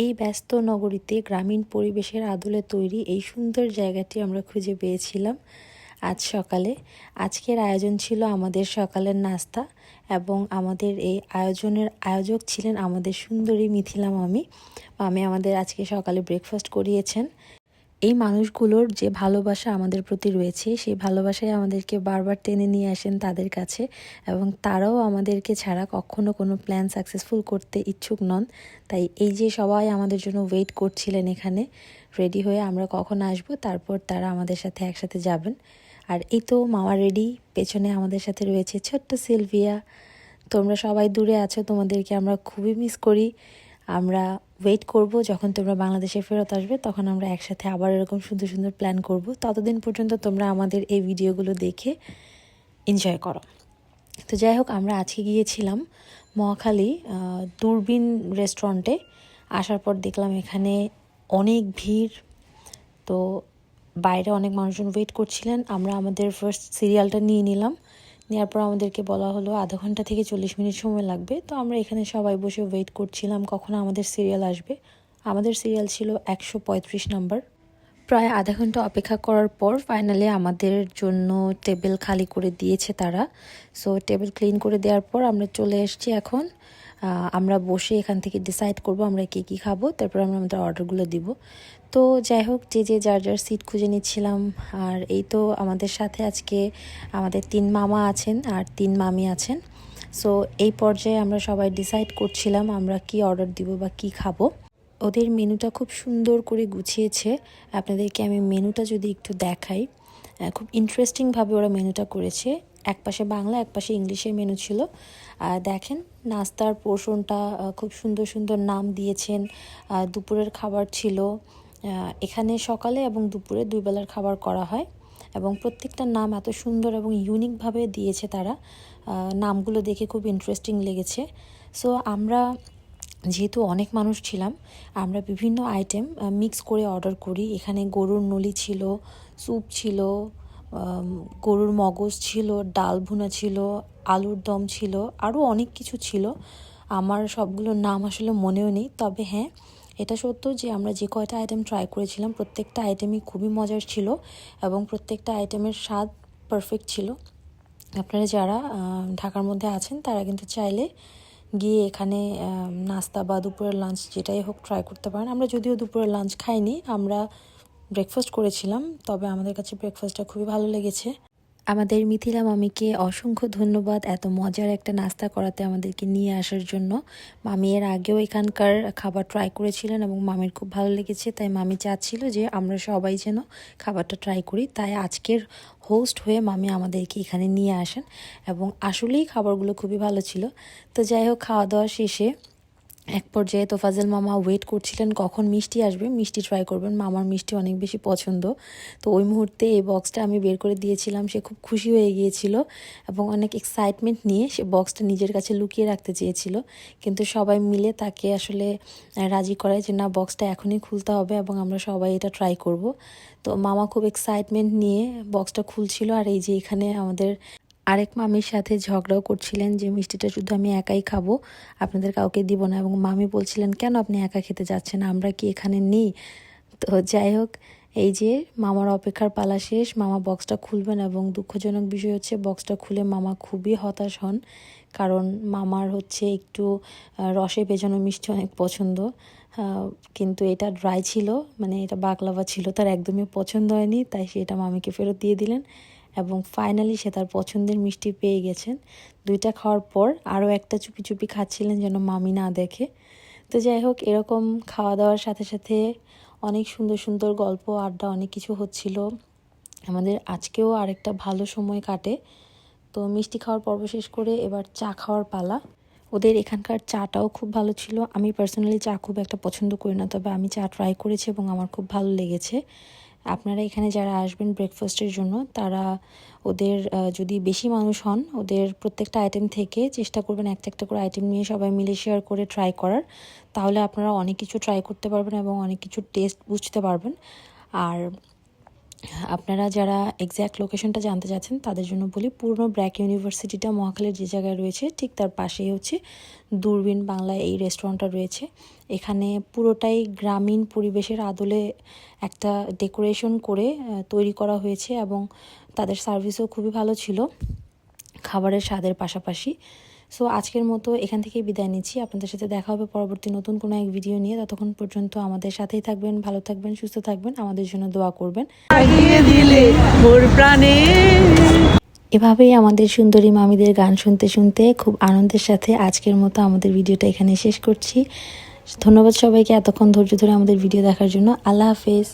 এই ব্যস্ত নগরীতে গ্রামীণ পরিবেশের আদলে তৈরি এই সুন্দর জায়গাটি আমরা খুঁজে পেয়েছিলাম আজ সকালে। আজকের আয়োজন ছিল আমাদের সকালের নাস্তা এবং আমাদের এই আয়োজনের আয়োজক ছিলেন আমাদের সুন্দরী মিথিলা মামি। মামি আমাদের আজকে সকালে ব্রেকফাস্ট করিয়েছেন। এই মানুষগুলোর যে ভালোবাসা আমাদের প্রতি রয়েছে, সেই ভালোবাসায় আমাদেরকে বারবার টেনে নিয়ে আসেন তাদের কাছে এবং তারাও আমাদেরকে ছাড়া কখনো কোনো প্ল্যান সাকসেসফুল করতে ইচ্ছুক নন। তাই এই যে সবাই আমাদের জন্য ওয়েট করছিলেন এখানে রেডি হয়ে আমরা কখন আসব, তারপর তারা আমাদের সাথে একসাথে যাবেন। আর এই তো মামা রেডি পেছনে আমাদের সাথে রয়েছে ছোট্ট সিলভিয়া। তোমরা সবাই দূরে আছো, তোমাদেরকে আমরা খুবই মিস করি। আমরা ওয়েট করব, যখন তোমরা বাংলাদেশে ফেরত আসবে, তখন আমরা একসাথে আবার এরকম সুন্দর সুন্দর প্ল্যান করব। ততদিন পর্যন্ত তোমরা আমাদের এই ভিডিওগুলো দেখে এনজয় করো। তো যাই হোক, আমরা আজকে গিয়েছিলাম মহাখালী দূরবীন রেস্টুরেন্টে আসার পর দেখলাম এখানে অনেক ভিড়। তো বাইরে অনেক মানুষজন ওয়েট করছিলেন। আমরা আমাদের ফার্স্ট সিরিয়ালটা নিয়ে নিলাম। নেওয়ার পর আমাদেরকে বলা হলো আধা ঘণ্টা থেকে চল্লিশ মিনিট সময় লাগবে। তো আমরা এখানে সবাই বসে ওয়েট করছিলাম কখন আমাদের সিরিয়াল আসবে। আমাদের সিরিয়াল ছিল একশো পঁয়ত্রিশ নাম্বার প্রায় আধা ঘণ্টা অপেক্ষা করার পর ফাইনালি আমাদের জন্য টেবিল খালি করে দিয়েছে তারা। সো টেবিল ক্লিন করে দেওয়ার পর আমরা চলে এসেছি এখন। আমরা বসে এখান থেকে ডিসাইড করব আমরা কী কী খাব, তারপর আমরা আমাদের অর্ডারগুলো দিব। তো যাই হোক, যে যে যার যার সিট খুঁজে নিচ্ছিলাম। আর এই তো আমাদের সাথে আজকে আমাদের তিন মামা আছেন আর তিন মামি আছেন। সো এই পর্যায়ে আমরা সবাই ডিসাইড করছিলাম আমরা কি অর্ডার দিব বা কি খাব। ওদের মেনুটা খুব সুন্দর করে গুছিয়েছে। আপনাদেরকে আমি মেনুটা যদি একটু দেখাই। খুব ইন্টারেস্টিংভাবে ওরা মেনুটা করেছে। এক পাশে বাংলা, এক পাশে ইংলিশে মেনু ছিল। আর দেখেন, নাস্তার পোর্শনটা খুব সুন্দর সুন্দর নাম দিয়েছেন। দুপুরের খাবার ছিল। এখানে সকালে এবং দুপুরে দুই বেলার খাবার করা হয় এবং প্রত্যেকটা নাম এত সুন্দর এবং ইউনিকভাবে দিয়েছে তারা। নামগুলো দেখে খুব ইন্টারেস্টিং লেগেছে। সো আমরা যেহেতু অনেক মানুষ ছিলাম, আমরা বিভিন্ন আইটেম মিক্স করে অর্ডার করি। এখানে গরুর নলি ছিল স্যুপ ছিল গরুর মগজ ছিল, ডাল ভুনা ছিল, আলুর দম ছিল আরও অনেক কিছু ছিল। আমার সবগুলোর নাম আসলে মনেও নেই, তবে হ্যাঁ এটা সত্য যে আমরা যে কয়টা আইটেম ট্রাই করেছিলাম, প্রত্যেকটা আইটেমই খুবই মজার ছিল এবং প্রত্যেকটা আইটেমের স্বাদ পারফেক্ট ছিল। আপনারা যারা ঢাকার মধ্যে আছেন, তারা কিন্তু চাইলে গিয়ে এখানে নাস্তা বা দুপুরের লাঞ্চ যেটাই হোক ট্রাই করতে পারেন। আমরা যদিও দুপুরের লাঞ্চ খাইনি, আমরা ব্রেকফাস্ট করেছিলাম, তবে আমাদের কাছে ব্রেকফাস্টটা খুবই ভালো লেগেছে। আমাদের মিথিলা মামিকে অসংখ্য ধন্যবাদ এত মজার একটা নাস্তা করাতে আমাদেরকে নিয়ে আসার জন্য। মামি এর আগেও এখানকার খাবার ট্রাই করেছিলেন এবং মামির খুব ভালো লেগেছে, তাই মামি চাচ্ছিল যে আমরা সবাই যেন খাবারটা ট্রাই করি। তাই আজকের হোস্ট হয়ে মামি আমাদেরকে এখানে নিয়ে আসেন এবং আসলেই খাবারগুলো খুবই ভালো ছিল। তো যাই হোক, খাওয়া দাওয়া শেষে এক পর্যায়ে তোফাজেল মামা ওয়েট করছিলেন, কখন মিষ্টি আসবে, মিষ্টি ট্রাই করবেন। মামার মিষ্টি অনেক বেশি পছন্দ। তো ওই মুহূর্তে এই বক্সটা আমি বের করে দিয়েছিলাম, সে খুব খুশি হয়ে গিয়েছিল এবং অনেক এক্সাইটমেন্ট নিয়ে সে বক্সটা নিজের কাছে লুকিয়ে রাখতে চেয়েছিল। কিন্তু সবাই মিলে তাকে আসলে রাজি করায় যে, না বক্সটা এখনই খুলতে হবে এবং আমরা সবাই এটা ট্রাই করব। তো মামা খুব এক্সাইটমেন্ট নিয়ে বক্সটা খুলছিল। আর এই যে এখানে আমাদের আরেক মামির সাথে ঝগড়াও করছিলেন যে, মিষ্টিটা শুধু আমি একাই খাব, আপনাদের কাউকে দিব না। এবং মামি বলছিলেন, কেন আপনি একা খেতে যাচ্ছেন? আমরা কি এখানে নেই? তো যাই হোক, এই যে মামার অপেক্ষার পালা শেষ, মামা বক্সটা খুলবেন এবং দুঃখজনক বিষয় হচ্ছে, বক্সটা খুলে মামা খুবই হতাশ হন। কারণ মামার হচ্ছে একটু রসে ভেজানো মিষ্টি অনেক পছন্দ। কিন্তু এটা ড্রাই ছিল মানে এটা বাকলাভা ছিল, তার একদমই পছন্দ হয়নি, তাই সে এটা মামিকে ফেরত দিয়ে দিলেন। এবং ফাইনালি সে তার পছন্দের মিষ্টি পেয়ে গেছেন। দুইটা খাওয়ার পর আরও একটা চুপি চুপি খাচ্ছিলেন যেন মামি না দেখে। তো যাই হোক, এরকম খাওয়া দাওয়ার সাথে সাথে অনেক সুন্দর সুন্দর গল্প, আড্ডা অনেক কিছু হচ্ছিল। আমাদের আজকেও আরেকটা ভালো সময় কাটে। তো মিষ্টি খাওয়ার পর্ব শেষ করে এবার চা খাওয়ার পালা। ওদের এখানকার চাটাও খুব ভালো ছিল। আমি পার্সোনালি চা খুব একটা পছন্দ করি না, তবে আমি চা ট্রাই করেছি এবং আমার খুব ভালো লেগেছে। আপনারা এখানে যারা আসবেন ব্রেকফাস্টের জন্য, তারা ওদের যদি বেশি মানুষ হন, ওদের প্রত্যেকটা আইটেম থেকে চেষ্টা করবেন একটা একটা করে আইটেম নিয়ে সবাই মিলে শেয়ার করে ট্রাই করার। তাহলে আপনারা অনেক কিছু ট্রাই করতে পারবেন এবং অনেক কিছু টেস্ট বুঝতে পারবেন। আর আপনারা যারা এক্স্যাক্ট লোকেশনটা জানতে চাচ্ছেন, তাদের জন্য বলি পুরনো ব্র্যাক ইউনিভার্সিটিটা মহাখালীর যে জায়গায় রয়েছে, ঠিক তার পাশেই হচ্ছে দূরবীন বাংলায় এই রেস্টুরেন্টটা রয়েছে। এখানে পুরোটাই গ্রামীণ পরিবেশের আদলে একটা ডেকোরেশন করে তৈরি করা হয়েছে এবং তাদের সার্ভিসও খুবই ভালো ছিল। খাবারের স্বাদের পাশাপাশি সো আজকের মতো এখান থেকেই বিদায় নিচ্ছি। আপনাদের সাথে দেখা হবে পরবর্তী নতুন কোনো এক ভিডিও নিয়ে। ততক্ষণ পর্যন্ত আমাদের সাথেই থাকবেন, ভালো থাকবেন, সুস্থ থাকবেন। আমাদের জন্য দোয়া করবেন। এভাবেই আমাদের সুন্দরী মামিদের গান শুনতে শুনতে খুব আনন্দের সাথে আজকের মতো আমাদের ভিডিওটা এখানে শেষ করছি। ধন্যবাদ সবাইকে এতক্ষণ ধৈর্য ধরে আমাদের ভিডিও দেখার জন্য। আল্লাহ হাফেজ।